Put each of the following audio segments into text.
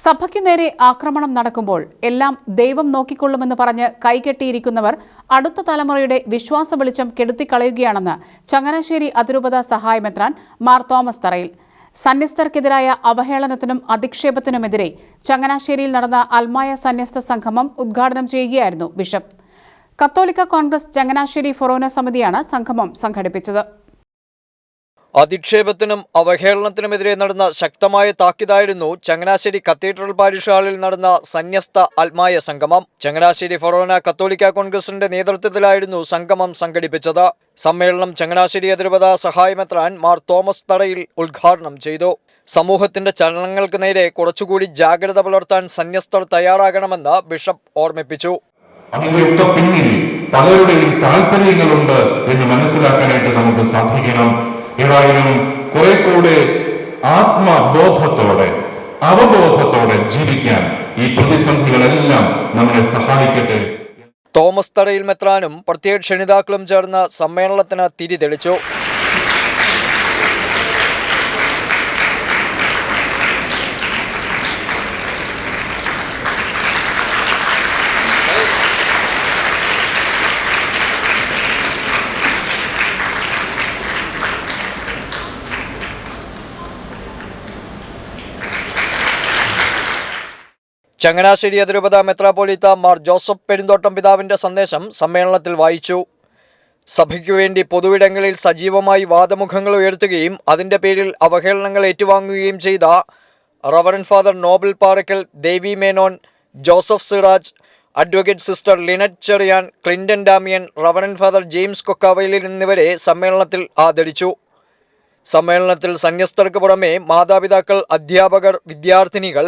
സഭയ്ക്കു നേരെ ആക്രമണം നടക്കുമ്പോൾ എല്ലാം ദൈവം നോക്കിക്കൊള്ളുമെന്ന് പറഞ്ഞ് കൈകെട്ടിയിരിക്കുന്നവർ അടുത്ത തലമുറയുടെ വിശ്വാസ വെളിച്ചം കെടുത്തിക്കളയുകയാണെന്ന് ചങ്ങനാശ്ശേരി അതിരൂപത സഹായമെത്രാൻ മാർ തോമസ് തറയിൽ. സന്യസ്തർക്കെതിരായ അവഹേളനത്തിനും അധിക്ഷേപത്തിനുമെതിരെ ചങ്ങനാശ്ശേരിയിൽ നടന്ന അൽമായ സന്യസ്ത സംഗമം ഉദ്ഘാടനം ചെയ്യുകയായിരുന്നു ബിഷപ്പ്. കത്തോലിക്ക കോൺഗ്രസ് ചങ്ങനാശ്ശേരി ഫൊറോന സമിതിയാണ് സംഗമം സംഘടിപ്പിച്ചത്. അധിക്ഷേപത്തിനും അവഹേളനത്തിനുമെതിരെ നടന്ന ശക്തമായ താക്കീതായിരുന്നു ചങ്ങനാശ്ശേരി കത്തീഡ്രൽ പാരിഷ് ഹാളിൽ നടന്ന സന്യസ്ത ആത്മായ സംഗമം. ചങ്ങനാശ്ശേരി ഫൊറോന കത്തോലിക്ക കോൺഗ്രസിന്റെ നേതൃത്വത്തിലായിരുന്നു സംഗമം സംഘടിപ്പിച്ചത്. സമ്മേളനം ചങ്ങനാശ്ശേരി അതിരൂപത സഹായമെത്രാൻ മാർ തോമസ് തറയിൽ ഉദ്ഘാടനം ചെയ്തു. സമൂഹത്തിന്റെ ചലനങ്ങൾക്ക് നേരെ കുറച്ചുകൂടി ജാഗ്രത പുലർത്താൻ സന്യസ്തർ തയ്യാറാകണമെന്ന് ബിഷപ്പ് ഓർമ്മിപ്പിച്ചു. പലരുടെയും താല്പര്യങ്ങളുണ്ട് എന്ന് മനസ്സിലാക്കാനായിട്ട് നമുക്ക് സാധിക്കണം. ഏതായാലും കുറെ കൂടെ ആത്മബോധത്തോടെ അവബോധത്തോടെ ജീവിക്കാൻ ഈ പ്രതിസന്ധികളെല്ലാം നമ്മളെ സഹായിക്കട്ടെ. തോമസ് തടയിൽ മെത്രാനും പ്രത്യേക ക്ഷണിതാക്കളും ചേർന്ന സമ്മേളനത്തിന് തിരി തെളിച്ചു. ചങ്ങനാശ്ശേരി അതിരൂപത മെത്രാപ്പോലീത്ത മാർ ജോസഫ് പെരുന്തോട്ടം പിതാവിന്റെ സന്ദേശം സമ്മേളനത്തിൽ വായിച്ചു. സഭയ്ക്കു വേണ്ടി പൊതുവിടങ്ങളിൽ സജീവമായി വാദമുഖങ്ങൾ ഉയർത്തുകയും അതിന്റെ പേരിൽ അവഹേളനങ്ങൾ ഏറ്റുവാങ്ങുകയും ചെയ്ത reverend father Nobel Parackal Devi Menon Joseph Siraj advocate sister Linet Cheriyan Clinton Damien reverend father James Kokkavayalil എന്നിവരെ സമ്മേളനത്തിൽ ആദരിച്ചു. സമ്മേളനത്തിൽ സന്യസ്തർക്ക് പുറമെ മാതാപിതാക്കൾ അധ്യാപകർ വിദ്യാർത്ഥിനികൾ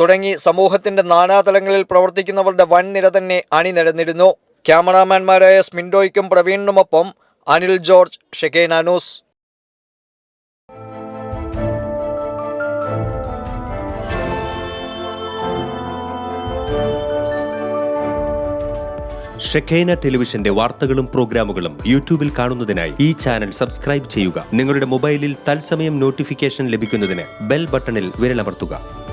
തുടങ്ങി സമൂഹത്തിന്റെ നാനാതലങ്ങളിൽ പ്രവർത്തിക്കുന്നവരുടെ വൻനിര തന്നെ അണിനിരന്നിരുന്നു ക്യാമറാമാൻമാരായ സ്മിൻഡോയ്ക്കും പ്രവീണിനുമൊപ്പം അനിൽ ജോർജ് ഷെക്കേനാനൂസ് ഷെഖൈന ടെലിവിഷന്റെ വാർത്തകളും പ്രോഗ്രാമുകളും യൂട്യൂബിൽ കാണുന്നതിനായി ഈ ചാനൽ സബ്സ്ക്രൈബ് ചെയ്യുക. നിങ്ങളുടെ മൊബൈലിൽ തത്സമയം നോട്ടിഫിക്കേഷൻ ലഭിക്കുന്നതിന് ബെൽ ബട്ടണിൽ വിരലമർത്തുക.